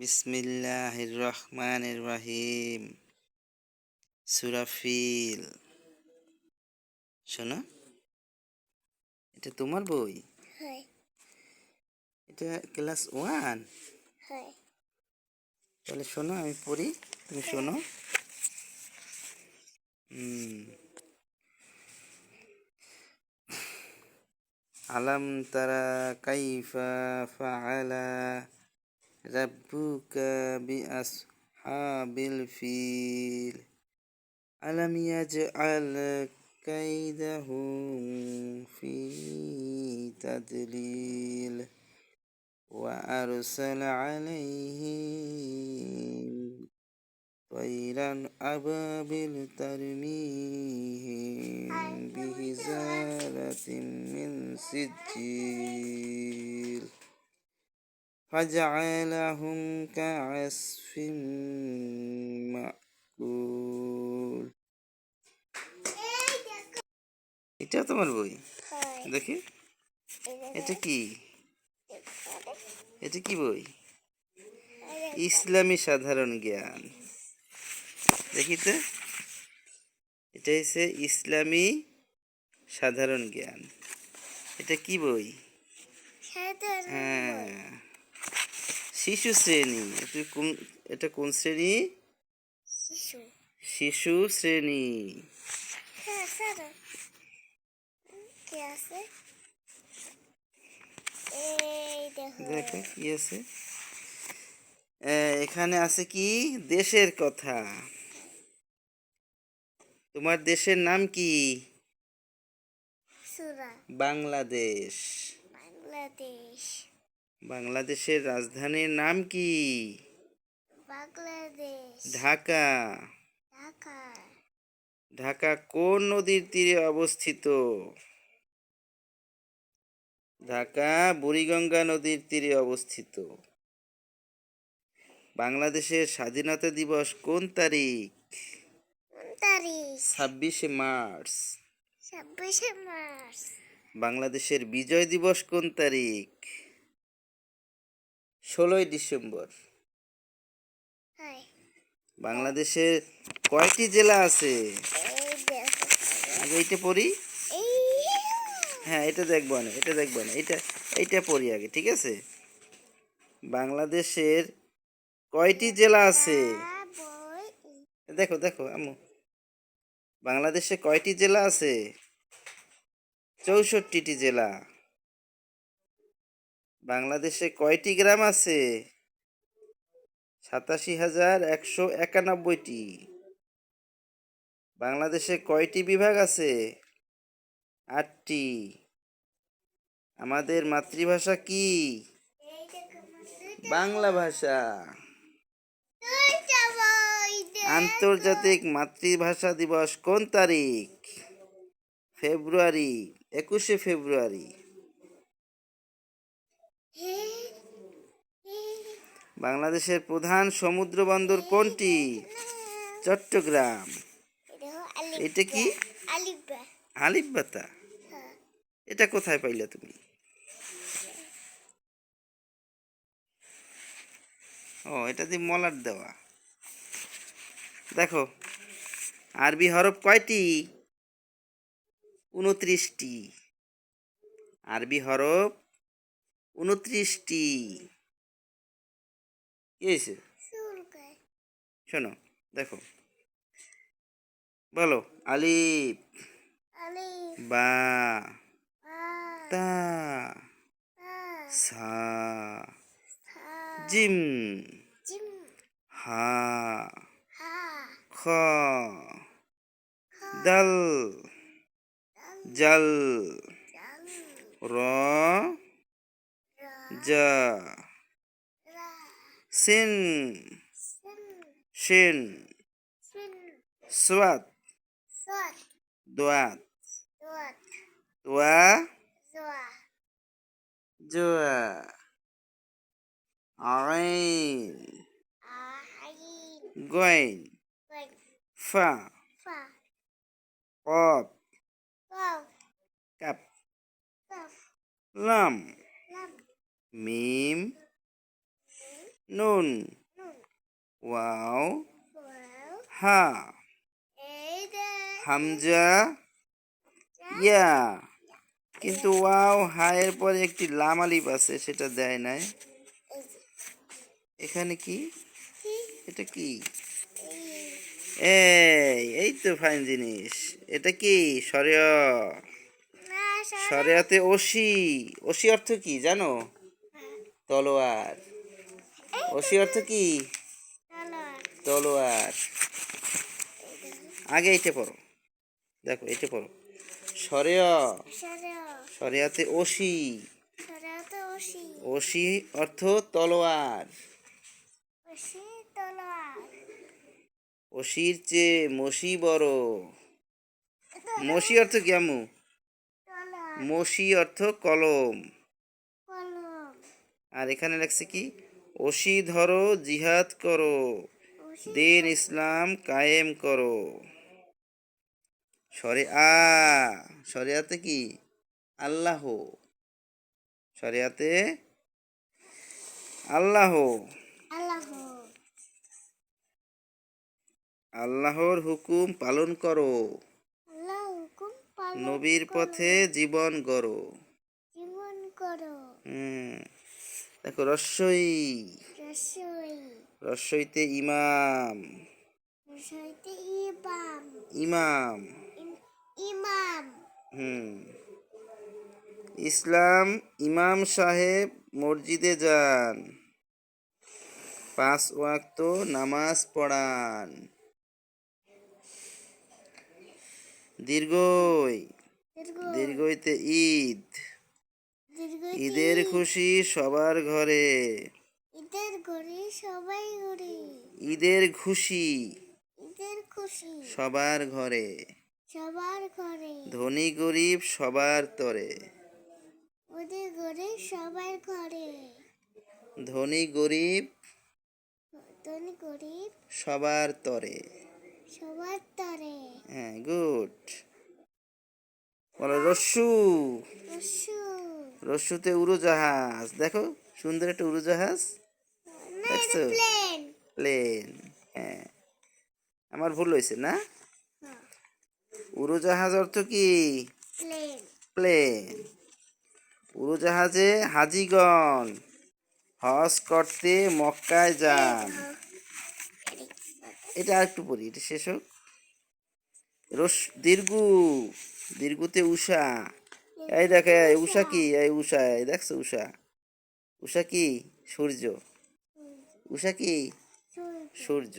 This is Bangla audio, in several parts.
বিসমিল্লাহির রহমানির রহিম। সুরাফিল শোনো এটা তোমার বই? এটা ক্লাস ওয়ান? তাহলে শোনো আমি পড়ি তুমি শোনো। আলাম তারা কাইফা ফাআলা ربك بأصحاب الفيل. ألم يجعل كيدهم في تدليل؟ وأرسل عليهم طيرا أبابل ترميهم بحجارة من سجيل. فجعلهم كعصف مأكول এটা তোমার বই হয় দেখি এটা কি এটা কি বই ইসলামী সাধারণ জ্ঞান দেখি তো এটা হচ্ছে ইসলামী সাধারণ জ্ঞান এটা কি বই সাধারণ হ্যাঁ শিশু শ্রেণি এটা কোন এটা কোন শ্রেণি? শিশু। শিশু শ্রেণি। হ্যাঁ সাধারণ কি আছে? এই দেখো। কি আছে? এখানে আছে কি? দেশের কথা। তোমার দেশের নাম কি? বাংলাদেশ। বাংলাদেশ। বাংলাদেশের রাজধানীর নাম কি? ঢাকা। ঢাকা। কোন নদীর তীরে অবস্থিত? ঢাকা বুড়িগঙ্গা নদীর তীরে অবস্থিত। বাংলাদেশের স্বাধীনতা দিবস কোন তারিখ? তারিখ? ছাব্বিশে মার্চ। ছাব্বিশে মার্চ। বাংলাদেশের বিজয় দিবস কোন তারিখ? ষোলোই ডিসেম্বর। বাংলাদেশের কয়টি জেলা আছে? আগে এইটা পড়ি। হ্যাঁ এটা দেখব না এটা দেখব না এটা এইটা পড়ি আগে ঠিক আছে? বাংলাদেশের কয়টি জেলা আছে? দেখো দেখো আমু বাংলাদেশে কয়টি জেলা আছে? চৌষট্টিটি জেলা। বাংলাদেশে কয়টি গ্রাম আছে? সাতাশি হাজার একশো একানব্বইটি। বাংলাদেশে কয়টি বিভাগ আছে? আটটি। আমাদের মাতৃভাষা কি? বাংলা ভাষা। আন্তর্জাতিক মাতৃভাষা দিবস কোন তারিখ? ফেব্রুয়ারি, একুশে ফেব্রুয়ারি। বাংলাদেশের প্রধান সমুদ্র বন্দর কোনটি? চট্টগ্রাম। এটা কি? হ্যাঁ এটা কোথায় পাইলা তুমি? ও, এটা দিয়ে মলার দেওয়া। দেখো, আরবি হরফ কয়টি? উনত্রিশটি। আরবি হরফ উনত্রিশটি। কি হয়েছে? শোনো দেখো। বলো আলিফ। আলি বা। তা। সা। জিম। হা। খ। দাল। জাল। র। ja sin. Shin. Swat, duat. Dua. Dua. Ain. Goin fa. Pop, kap. Lam. মিম নুন ওয়াও হা হামজা ইয়া। কিন্তু ওয়াও হায়ের পরে একটি লাম আলিফ আছে সেটা দেয় নাই। এখানে কি? এটা কি? এই এই তো ফাইন জিনিস। এটা কি? সরিয় সরিয়াতে ওসি ওসি অর্থ কি জানো? তলোয়ার। ওসি অর্থ কি? তলোয়ার। আগে এইটা পড়ো। দেখো, এইটা পড়ো। সরেয়। সরে সরিয়াতে ওসি। ওসি অর্থ তলোয়ার। ওসি ওসির চেয়ে মসি বড়। মসি অর্থ কি মসি অর্থ কলম। আর এখানে লেখছে কি? ওসি ধরো জিহাদ করো। দিন ইসলাম কায়েম করো। সরে আ শরিয়াতে কি? আল্লাহ। শরিয়াতে আল্লাহ। আল্লাহ। আল্লাহর হুকুম পালন করো। নবীর পথে জীবন গড়ো। জীবন করো হুম। দেখো রস্যই রস্যইতে ইমাম। রসইতে ইমাম। ইমাম। ইম- ইমাম। হুম। ইসলাম ইমাম সাহেব মসজিদে যান। পাঁচ ওয়াক্ত নামাজ পড়ান। দীর্ঘই। দীর্ঘ দীর্ঘইতে ঈদ। ঈদের খুশি সবার ঘরে। ঈদের ঘরে সবাই ঘরে। ঈদের খুশি ঈদের খুশি। সবার ঘরে। সবার ঘরে। ধনী গরিব সবার তরে। ওদের ঘরে সবার ঘরে। ধনী গরিব ধনী গরিব সবার তরে। সবার তরে। হ্যাঁ গুড। বলো রস্যু। রস্যুতে উড়োজাহাজ। দেখো সুন্দর একটা উড়োজাহাজ। দেখছ? প্লেন। হ্যাঁ। আমার ভুল হয়েছে না? উড়োজাহাজ অর্থ কি? প্লেন। প্লেন। উড়োজাহাজে হাজিগণ হজ করতে মক্কায় যান। এটা আর একটু পড়ি এটা শেষ হোক। রস দীর্ঘ দীর্ঘতে উষা। এই দেখে এই উষা কি? এই উষা এই দেখছ উষা? উষা কি? সূর্য। উষা কি? সূর্য।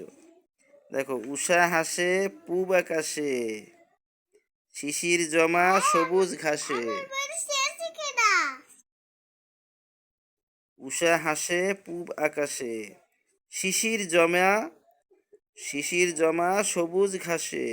দেখো উষা হাসে পূব আকাশে। শিশির জমা সবুজ ঘাসে। উষা হাসে পূব আকাশে। শিশির জমা শিশির জমা সবুজ ঘাসে।